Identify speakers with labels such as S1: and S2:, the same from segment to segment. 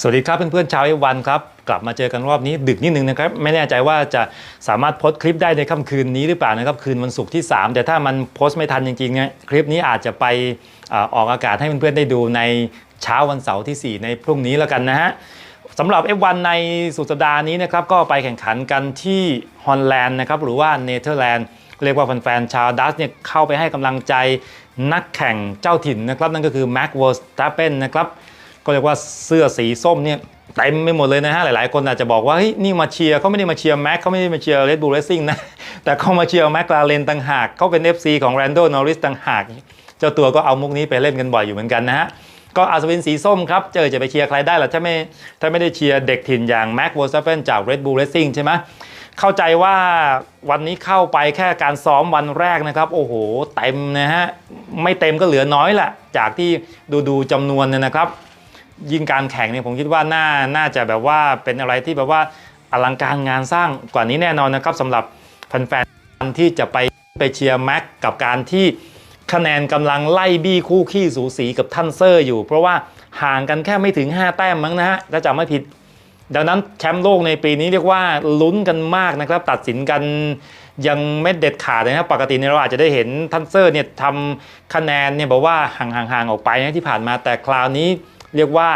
S1: สวัสดีครับเพื่อนๆชาวเอวันครับ กลับมาเจอกันรอบนี้ดึกนิดนึงนะครับ ไม่แน่ใจว่าจะสามารถโพสต์คลิปได้ในค่ำคืนนี้หรือเปล่านะครับ คืนวันศุกร์ที่ 3 แต่ถ้ามันโพสต์ไม่ทันจริงๆเนี่ยคลิปนี้อาจจะไปอออกอากาศให้เพื่อนๆได้ดูในเช้าวันเสาร์ที่ 4 ในพรุ่งนี้แล้วกันนะฮะสำหรับ F1 ในสุดสัปดาห์นี้นะครับก็ไปแข่งขันกันที่ฮอลแลนด์นะครับหรือว่าเนเธอร์แลนด์เรียกว่าแฟนๆชาวดัสเนี่ยเข้าไปให้กำลังใจนักแข่งเจ้าถิ่นนะครับนั่นก็คือแม็กเวอร์สตาเปนนะครับ ก็เรียกว่าเสื้อสีส้มเนี่ยเต็มไปหมดเลยนะฮะ หลายๆ คนอาจจะบอกว่าเฮ้ยนี่มาเชียร์เขาไม่ได้มาเชียร์แม็กเขาไม่ได้มาเชียร์เรดบูลเลสซิ่งนะ แต่เขามาเชียร์แม็กลาเรนต่างหากเขาเป็น FC ของแรนโดนอริสต่างหาก เจ้าตัวก็เอามุกนี้ไปเล่นกันบ่อยอยู่เหมือนกันนะฮะ ก็อาจจะเป็นสีส้มครับ เจอจะไปเชียร์ใครได้ล่ะถ้าไม่ถ้าไม่ได้เชียร์เด็กถิ่นอย่างแม็กวอร์ซเฟนจาก Red Bull Racing ใช่ไหมเข้าใจว่าวันนี้เข้าไปแค่การซ้อมวันแรกนะครับ โอ้โหเต็มนะฮะไม่เต็มก็เหลือน้อยแหละจากที่ดูดูจำนวนเนี่ยนะครับ ยิ่งการแข่งเนี่ยผมคิดว่าน่าน่าจะแบบว่าเป็นอะไรที่แบบว่าอลังการงานสร้างกว่านี้แน่นอนนะครับสำหรับแฟนๆที่จะไปไปเชียร์แม็กกับการที่คะแนนกำลังไล่บี้คู่ขี้สูสีกับทันเซอร์อยู่ เพราะว่าห่างกันแค่ไม่ถึง 5 แต้มมั้งนะฮะถ้าจำไม่ผิด ดังนั้นแชมป์โลกในปีนี้เรียกว่าลุ้นกันมากนะครับ ตัดสินกันยังไม่เด็ดขาดเลยนะครับปกติเนี่ยเราอาจจะได้เห็นทันเซอร์เนี่ยทำคะแนนเนี่ยบอกว่าห่างๆๆออกไปนะที่ผ่านมาแต่คราวนี้ เรียกว่า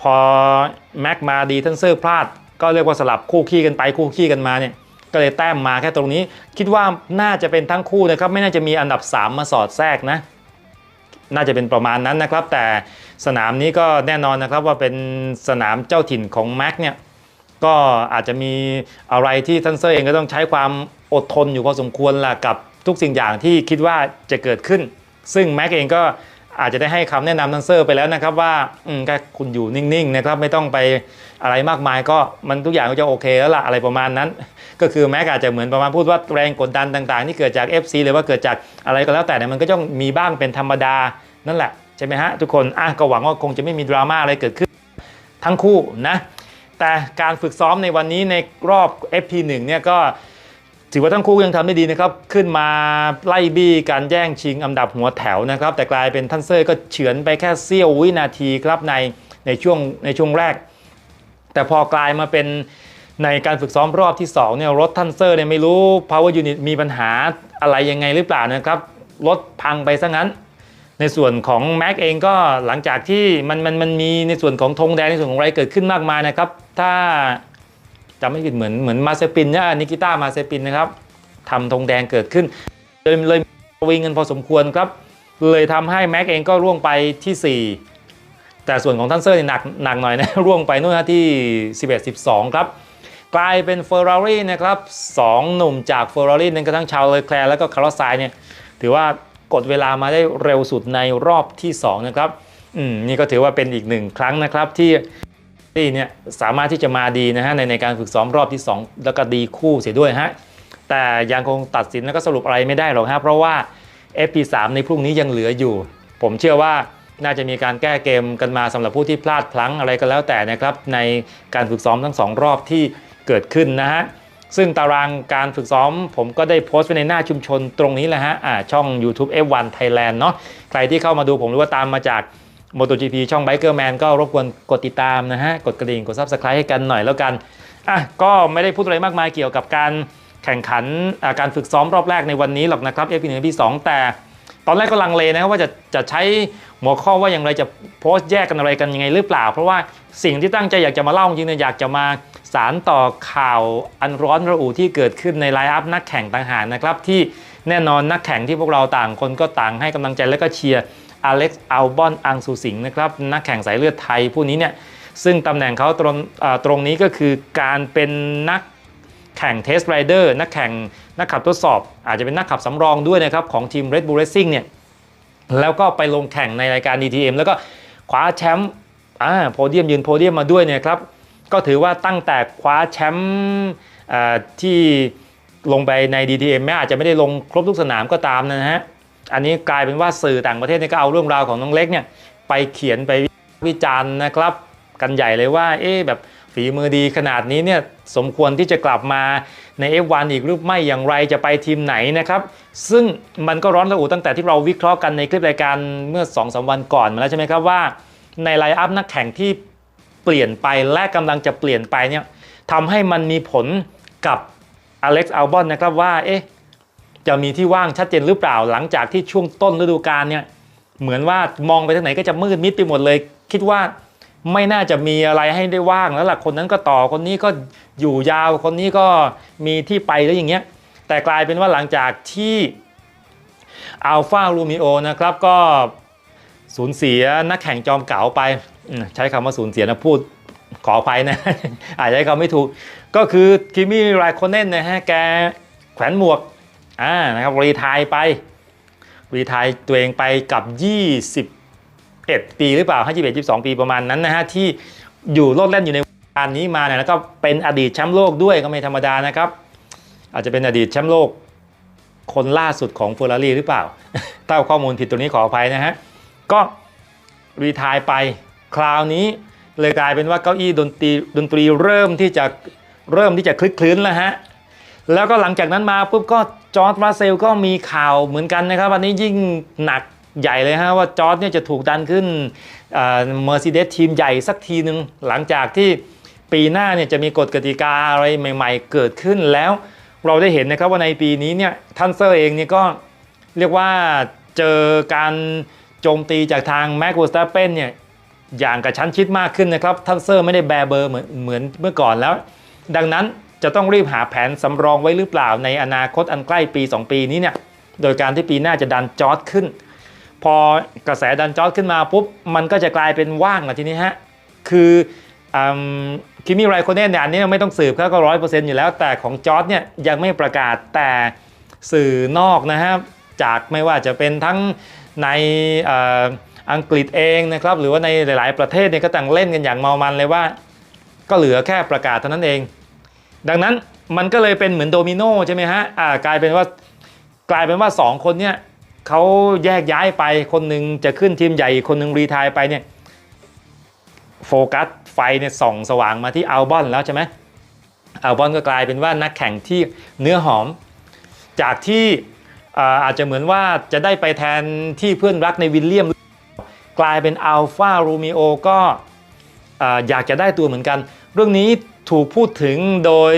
S1: พอแม็กมาดีทันเซอร์พลาด ก็เรียกว่าสลับคู่ขี้กันไปคู่ขี้กันมาเนี่ยก็เลยแต้มมาแค่ตรงนี้ คิดว่าน่าจะเป็นทั้งคู่นะครับไม่น่าจะมีอันดับ 3 มาสอดแทรกนะ น่าจะเป็นประมาณนั้นนะครับ แต่สนามนี้ก็แน่นอนนะครับว่าเป็นสนามเจ้าถิ่นของแม็กเนี่ยก็อาจจะมีอะไรที่ทันเซอร์เองก็ต้องใช้ความอดทนอยู่พอสมควรล่ะกับทุกสิ่งอย่างที่คิดว่าจะเกิดขึ้น ซึ่งแม็กเองก็ อาจจะได้ให้คำแนะนำทันเซอร์ไปแล้วนะครับว่าอืมแค่คุณอยู่นิ่งๆนะครับไม่ต้องไปอะไรมากมายก็มันทุกอย่างก็จะโอเคแล้วล่ะอะไรประมาณนั้น ก็คือแม็กอาจจะเหมือนประมาณพูดว่าแรงกดดันต่างๆที่เกิดจาก FC หรือว่าเกิดจากอะไรก็แล้วแต่เนี่ยมันก็ต้องมีบ้างเป็นธรรมดานั่นแหละใช่ไหมฮะทุกคนอะก็หวังว่าคงจะไม่มีดราม่าอะไรเกิดขึ้นทั้งคู่นะแต่การฝึกซ้อมในวันนี้ในรอบ FP1 เนี่ยก็ ถือว่าทั้งคู่ยังทำได้ดีนะครับ ขึ้นมาไล่บี้การแย่งชิงอันดับหัวแถวนะครับ แต่กลายเป็นทันเซอร์ก็เฉือนไปแค่เสี้ยววินาทีครับในในช่วงในช่วงแรก แต่พอกลายมาเป็นในการฝึกซ้อมรอบที่2เนี่ยรถทันเซอร์เนี่ยไม่รู้ power unit มีปัญหาอะไรยังไงหรือเปล่านะครับรถพังไปซะงั้น ในส่วนของแม็กเองก็หลังจากที่มันมันมันมีในส่วนของธงแดงในส่วนของอะไรเกิดขึ้นมากมายนะครับ ถ้า จำไม่ผิดเหมือนเหมือนมาเซปินเนี่ยนิกิต้ามาเซปินนะครับทำธงแดงเกิดขึ้นเลยเลยวิ่งกันพอสมควรครับ เลยทำให้แม็กเองก็ร่วงไปที่ 4 แต่ส่วนของทันเซอร์นี่หนักหนักหน่อยนะร่วงไปนู่นนะที่ 11 12 ครับ กลายเป็นเฟอร์รารี่นะครับสองหนุ่มจากเฟอร์รารี่นั่นก็ทั้งชาวเลอแคลร์แล้วก็คาร์ลอสไซเนี่ยถือว่ากดเวลามาได้เร็วสุดในรอบที่ 2 นะครับ อืมนี่ก็ถือว่าเป็นอีกหนึ่งครั้งนะครับที่ ที่เนี่ยสามารถที่จะมาดีนะฮะในในการฝึกซ้อมรอบที่ 2 แล้วก็ดีคู่เสียด้วยฮะแต่ยังคงตัดสินแล้วก็สรุปอะไรไม่ได้หรอกฮะเพราะว่า FP3 ในพรุ่งนี้ยังเหลืออยู่ ผมเชื่อว่าน่าจะมีการแก้เกมกันมาสำหรับผู้ที่พลาดพลั้งอะไรก็แล้วแต่นะครับในการฝึกซ้อมทั้งสองรอบที่เกิดขึ้นนะฮะซึ่งตารางการฝึกซ้อม ผมก็ได้โพสต์ไว้ในหน้าชุมชนตรงนี้แหละฮะอ่าช่อง YouTube F1 Thailand เนาะใครที่เข้ามาดูผมหรือว่าตามมาจาก MotoGP ช่อง Biker Man ก็รบกวนกดติดตามนะฮะ กดกระดิ่ง กด Subscribe ให้กันหน่อยแล้วกัน อะ ก็ไม่ได้พูดอะไรมากมายเกี่ยวกับการแข่งขันการฝึกซ้อมรอบแรกในวันนี้หรอกนะครับ FP1 FP2 แต่ตอนแรกก็ลังเลนะครับว่าจะจะใช้หัวข้อว่าอย่างไรจะโพสต์แยกกันอะไรกันยังไงหรือเปล่า เพราะว่าสิ่งที่ตั้งใจอยากจะมาเล่าจริงๆเนี่ยอยากจะมาสารต่อข่าวอันร้อนระอุที่เกิดขึ้นในไลน์อัพนักแข่งต่างหากนะครับที่แน่นอนนักแข่งที่พวกเราต่างคนก็ต่างให้กำลังใจและก็เชียร์ อเล็กซ์อัลบอนอังซูสิงห์นะครับนักแข่งสายเลือดไทยผู้นี้เนี่ยซึ่งตำแหน่งเขาตรงตรงนี้ก็คือการเป็นนักแข่งเทสไรเดอร์นักแข่งนักขับทดสอบ อาจจะเป็นนักขับสำรองด้วยนะครับของทีม Red Bull Racing เนี่ยแล้วก็ไปลงแข่งในรายการ DTM แล้วก็คว้าแชมป์อ่าโพเดียมยืนโพเดียมมาด้วยเนี่ยครับก็ถือว่าตั้งแต่คว้าแชมป์ที่ลงไปใน DTM แม้อาจจะไม่ได้ลงครบทุกสนามก็ตามนะฮะ อันนี้กลายเป็นว่าสื่อต่างประเทศเนี่ยก็เอาเรื่องราวของน้องเล็กเนี่ยไปเขียนไปวิจารณ์นะครับกันใหญ่เลยว่าเอ๊ะแบบฝีมือดีขนาดนี้เนี่ยสมควรที่จะกลับมาใน F1 อีกหรือไม่อย่างไรจะไปทีมไหนนะครับซึ่งมันก็ร้อนระอุตั้งแต่ที่เราวิเคราะห์กันในคลิปรายการเมื่อ2อสวันก่อนมาแล้วใช่ไหมครับว่า ในไลน์อัพนักแข่งที่เปลี่ยนไปและกำลังจะเปลี่ยนไปเนี่ยทำให้มันมีผลกับอเล็กซ์อัลบอนนะครับว่าเอ๊ะ จะมีที่ว่างชัดเจนหรือเปล่าหลังจากที่ช่วงต้นฤดูกาลเนี่ยเหมือนว่ามองไปทางไหนก็จะมืดมิดไปหมดเลย คิดว่าไม่น่าจะมีอะไรให้ได้ว่างแล้วล่ะคนนั้นก็ต่อคนนี้ก็อยู่ยาวคนนี้ก็มีที่ไปแล้วอย่างเงี้ยแต่กลายเป็นว่าหลังจากที่อัลฟาลูมิโอนะครับก็สูญเสียนักแข่งจอมเก๋าไปใช้คำว่าสูญเสียนะพูดขออภัยนะอาจจะใช้คำไม่ถูก ก็คือคิมมี่ไรโคเนนนะฮะแกแขวนหมวก อ่านะครับรีทายไปรีทายตัวเองไปกับ 21 ปีหรือเปล่า21 22 ปีประมาณนั้นนะฮะที่อยู่โลดแล่นอยู่ในวงการนี้มาเนี่ยแล้วก็เป็นอดีตแชมป์โลกด้วยก็ไม่ธรรมดานะครับ อาจจะเป็นอดีตแชมป์โลกคนล่าสุดของเฟอร์รารี่หรือเปล่า ถ้าข้อมูลผิดตัวนี้ขออภัยนะฮะ ก็รีทายไปคราวนี้เลยกลายเป็นว่าเก้าอี้ดนตรีดนตรีเริ่มที่จะเริ่มที่จะคลึกคลื้นแล้วฮะ แล้วก็หลังจากนั้นมาปุ๊บก็ จอร์ดรัสเซลก็มีข่าวเหมือนกันนะครับวันนี้ยิ่งหนักใหญ่เลยฮะว่าจอร์ดเนี่ยจะถูกดันขึ้นเมอร์เซเดสทีมใหญ่สักทีหนึ่งหลังจากที่ปีหน้าเนี่ยจะมีกฎกติกาอะไรใหม่ ๆ เกิดขึ้นแล้ว เราได้เห็นนะครับว่าในปีนี้เนี่ยทันเซอร์เองเนี่ยก็เรียกว่าเจอการโจมตีจากทางแม็ก v วสต p เปนเนี่ยอย่างกระชั้นชิดมากขึ้นนะครับทันเซอร์ไม่ได้แบเบอร์เหมือนเหมือนเมื่อก่อนแล้ว ดังนั้น จะต้องรีบหาแผนสำรองไว้หรือเปล่าในอนาคตอันใกล้ปี 2 ปีนี้เนี่ยโดยการที่ปีหน้าจะดันจอร์ดขึ้น พอกระแสดันจอร์ดขึ้นมาปุ๊บมันก็จะกลายเป็นว่างอะทีนี้ฮะคือคิมิไรโคเนนเนี่ยอันนี้ไม่ต้องสืบเขาก็ร้อยเปอร์เซ็นต์อยู่แล้ว แต่ของจอร์ดเนี่ยยังไม่ประกาศแต่สื่อนอกนะฮะจากไม่ว่าจะเป็นทั้งในอ่ออังกฤษเองนะครับหรือว่าในหลาย ๆ ประเทศเนี่ยก็ต่างเล่นกันอย่างเมามันเลยว่า ก็เหลือแค่ประกาศเท่านั้นเอง ดังนั้นมันก็เลยเป็นเหมือนโดมิโนใช่ไหมฮะอ่ากลายเป็นว่ากลายเป็นว่า 2 คนเนี่ยเขาแยกย้ายไปคนหนึ่งจะขึ้นทีมใหญ่คนหนึ่งรีทายไปเนี่ยโฟกัสไฟเนี่ยส่องสว่างมาที่อัลบอนแล้วใช่ไหมอัลบอนก็กลายเป็นว่านักแข่งที่เนื้อหอม จากที่อ่าอาจจะเหมือนว่าจะได้ไปแทนที่เพื่อนรักในวิลเลียม กลายเป็นอัลฟาโรมิโอก็อ่าอยากจะได้ตัวเหมือนกัน เรื่องนี้ถูกพูดถึงโดย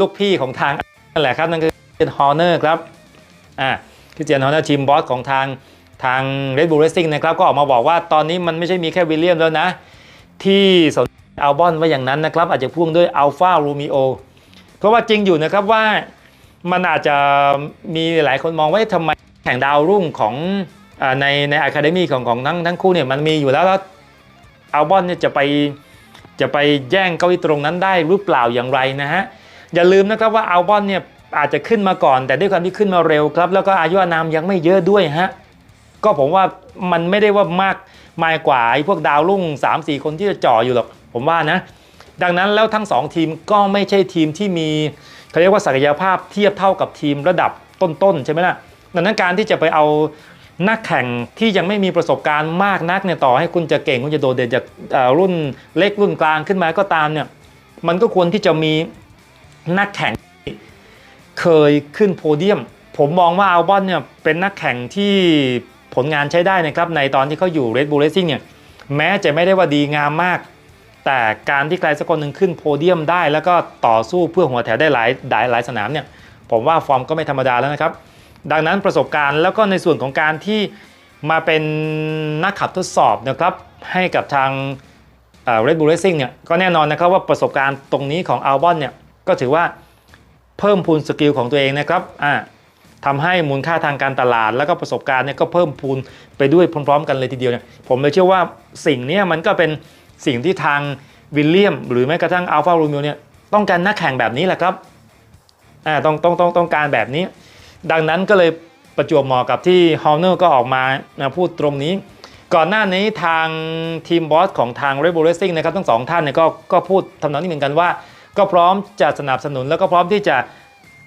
S1: ลูกพี่ของทางนั่นแหละครับนั่นคือเจนฮอร์เนอร์ครับอ่าคือเจนฮอร์เนอร์ทีมบอสของทางทาง Red Bull Racing นะครับก็ออกมาบอกว่าตอนนี้มันไม่ใช่มีแค่วิลเลียมแล้วนะ ที่สนอัลบอนไว้อย่างนั้นนะครับ อาจจะพ่วงด้วยอัลฟาโรมิโอเพราะว่าจริงอยู่นะครับว่ามันอาจจะมีหลายคนมองว่าทำไมแข่งดาวรุ่งของอาในในอะคาเดมีของของทั้งทั้งคู่เนี่ยมันมีอยู่แล้วแล้วอัลบอนเนี่ยจะไป จะไปแย่งเก้าอี้ตรงนั้นได้หรือเปล่าอย่างไรนะฮะอย่าลืมนะครับว่าอัลบอนเนี่ยอาจจะขึ้นมาก่อน แต่ด้วยความที่ขึ้นมาเร็วครับ แล้วก็อายุอานามยังไม่เยอะด้วยฮะก็ผมว่ามันไม่ได้ว่ามากมายกว่าไอ้พวกดาวรุ่ง 3-4 คนที่จะจ่ออยู่หรอกผมว่านะ ดังนั้นแล้วทั้ง 2 ทีมก็ไม่ใช่ทีมที่มีเขาเรียกว่าศักยภาพเทียบเท่ากับทีมระดับต้นๆใช่ไหมล่ะดังนั้นการที่จะไปเอา นักแข่งที่ยังไม่มีประสบการณ์มากนักเนี่ยต่อให้คุณจะเก่งคุณจะโดดเด่นจากรุ่นเล็กรุ่นกลางขึ้นมาก็ตามเนี่ยมันก็ควรที่จะมีนักแข่งที่เคยขึ้นโพเดียม ผมมองว่าอัลบอนเนี่ยเป็นนักแข่งที่ผลงานใช้ได้นะครับในตอนที่เขาอยู่ Red Bull Racing เนี่ยแม้จะไม่ได้ว่าดีงามมาก แต่การที่ใครสักคนหนึ่งขึ้นโพเดียมได้ แล้วก็ต่อสู้เพื่อหัวแถวได้หลายหลายหลายสนามเนี่ยผมว่าฟอร์มก็ไม่ธรรมดาแล้วนะครับ ดังนั้นประสบการณ์แล้วก็ในส่วนของการที่มาเป็นนักขับทดสอบนะครับให้กับทางเอ่อ Red Bull Racing เนี่ยก็แน่นอนนะครับว่าประสบการณ์ตรงนี้ของอัลบอนเนี่ยก็ถือว่าเพิ่มพูนสกิลของตัวเองนะครับอ่าทำให้มูลค่าทางการตลาด แล้วก็ประสบการณ์เนี่ยก็เพิ่มพูนไปด้วยพร้อมๆ กันเลยทีเดียวเนี่ยผมเลยเชื่อว่าสิ่งนี้มันก็เป็นสิ่งที่ทางวิลเลียม หรือแม้กระทั่งอัลฟาโรเมิโอเนี่ยต้องการนักแข่งแบบนี้แหละครับอ่าต้องต้องต้องต้องการแบบนี้ ดังนั้นก็เลยประจวบเหมาะกับที่ฮอลเนอร์ก็ออกมาพูดตรงนี้ ก่อนหน้านี้ทางทีมบอสของทาง r e Bull Racing นะครับทั้งสองท่านเนี่ยก็ก็พูดทำนองนี้เหมือนกันว่า ก็พร้อมจะสนับสนุนแล้วก็พร้อมที่จะ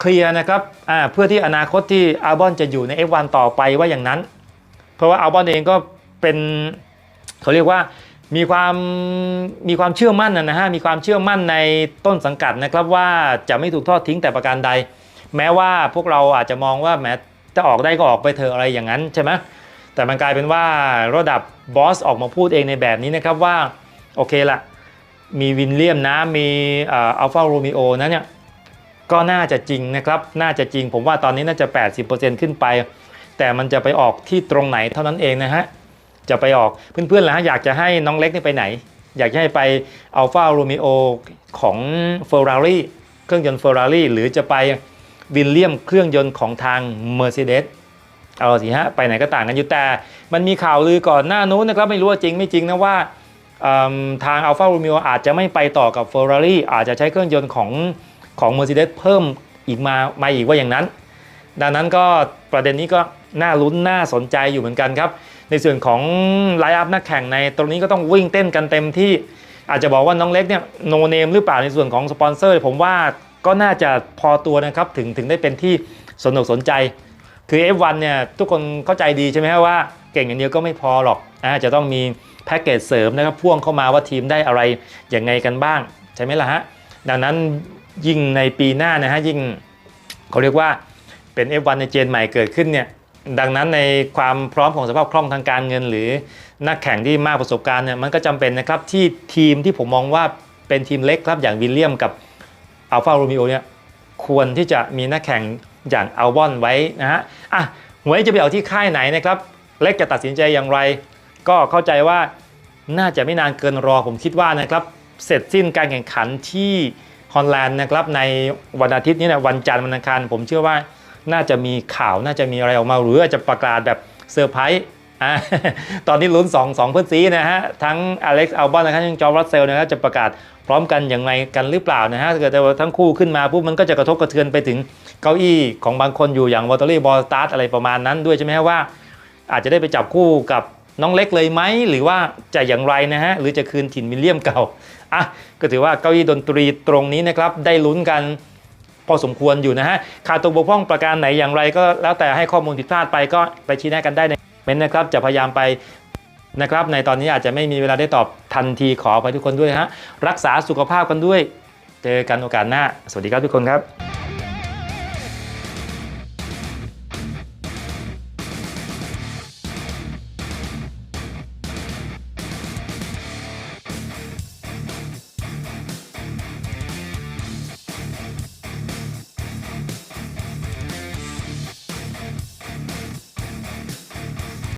S1: เคลียร์นะครับเพื่อที่อนาคตที่อัลบอนจะอยู่ใน F1 ต่อไปว่าอย่างนั้น เพราะว่าอัลบอนเองก็เป็นเขาเรียกว่ามีความมีความเชื่อมั่นนะฮะมีความเชื่อมั่นในต้นสังกัดนะครับว่าจะไม่ถูกทอดทิ้งแต่ประการใด แม้ว่าพวกเราอาจจะมองว่าแม้จะออกได้ก็ออกไปเถอะอะไรอย่างนั้นใช่ไหมแต่มันกลายเป็นว่าระดับบอสออกมาพูดเองในแบบนี้นะครับว่า โอเคละมีวินเลียมนะมีอัลฟาโรมิโอนะเนี่ยก็น่าจะจริงนะครับ น่าจะจริงผมว่าตอนนี้น่าจะ 80%ขึ้นไป แต่มันจะไปออกที่ตรงไหนเท่านั้นเองนะฮะ จะไปออกเพื่อนๆแล้วฮะอยากจะให้น้องเล็กนี่ไปไหน อยากให้ไปอัลฟาโรมิโอของ Ferrari เครื่องยนต์ Ferrari หรือจะไป วิลเลียมเครื่องยนต์ของทาง Mercedes เอาสิฮะ ไปไหนก็ต่างกันอยู่แต่ มันมีข่าวลือก่อนหน้านู้นนะครับ ไม่รู้ว่าจริงไม่จริงนะว่าทาง Alfa Romeo อาจจะไม่ไปต่อกับ Ferrari อาจจะใช้เครื่องยนต์ของของ Mercedes เพิ่มอีกมามาอีกว่าอย่างนั้น ดังนั้นก็ประเด็นนี้ก็น่าลุ้นน่าสนใจอยู่เหมือนกันครับ ในส่วนของไลน์อัพนักแข่งในตรงนี้ก็ต้องวิ่งเต้นกันเต็มที่อาจจะบอกว่าน้องเล็กเนี่ยโนเนมหรือเปล่าในส่วนของสปอนเซอร์ผมว่า ก็น่าจะพอตัวนะครับถึงถึงได้เป็นที่สนุกสนใจ คือ F1 เนี่ยทุกคนเข้าใจดีใช่ไหมครัว่าเก่งอย่างเดียวก็ไม่พอหรอกอาจะต้องมีแพ็กเกจเสริมนะครับพ่วงเข้ามาว่าทีมได้อะไรอย่างไงกันบ้าง ใช่ไหมล่ะฮะ ดังนั้นยิ่งในปีหน้านะฮะยิ่งเขาเรียกว่าเป็น F1 ในเจนใหม่เกิดขึ้นเนี่ยดังนั้นในความพร้อมของสภาพคล่องทางการเงิน หรือนักแข่งที่มากประสบการณ์เนี่ยมันก็จำเป็นนะครับที่ทีมที่ผมมองว่าเป็นทีมเล็กครับอย่างวิลเลียมกับ อัลฟาโรมิโอเนี่ยควรที่จะมีนักแข่งอย่างอัลบอนไว้นะฮะอะหวยจะไปเอาที่ค่ายไหนนะครับ เล็กจะตัดสินใจอย่างไร ก็เข้าใจว่าน่าจะไม่นานเกินรอผมคิดว่านะครับ เสร็จสิ้นการแข่งขันที่ฮอลแลนด์นะครับในวันอาทิตย์นี้นะวันจันทร์วันอังคารผมเชื่อว่าน่าจะมีข่าวน่าจะมีอะไรออกมาหรืออาจจะประกาศแบบเซอร์ไพรส์อะตอนนี้ลุ้น2 2เพื่อนซีนะฮะทั้งอเล็กซ์อัลบอนนะครับทั้งจอร์จรัสเซลนะครับจะประกาศ พร้อมกันอย่างไรกันหรือเปล่านะฮะถ้าเกิดว่าทั้งคู่ขึ้นมาปุ๊บมันก็จะกระทบกระเทือนไปถึงเก้าอี้ของบางคนอยู่อย่างวอเตอรี่บอลสตาร์ทอะไรประมาณนั้นด้วยใช่ไหมฮะว่า อาจจะได้ไปจับคู่กับน้องเล็กเลยไหมหรือว่าจะอย่างไรนะฮะหรือจะคืนถิ่นมิลเลียมเก่าอะก็ถือว่าเก้าอี้ดนตรีตรงนี้นะครับได้ลุ้นกันพอสมควรอยู่นะฮะขาดตกบกพร่องประการไหนอย่างไรก็แล้วแต่ให้ข้อมูลผิดพลาดไปก็ไปชี้แนะกันได้ในเมนนะครับจะพยายามไป นะครับในตอนนี้อาจจะไม่มีเวลาได้ตอบทันทีขอไปทุกคนด้วยฮะรักษาสุขภาพกันด้วย เจอกันโอกาสหน้า สวัสดีครับทุกคนครับ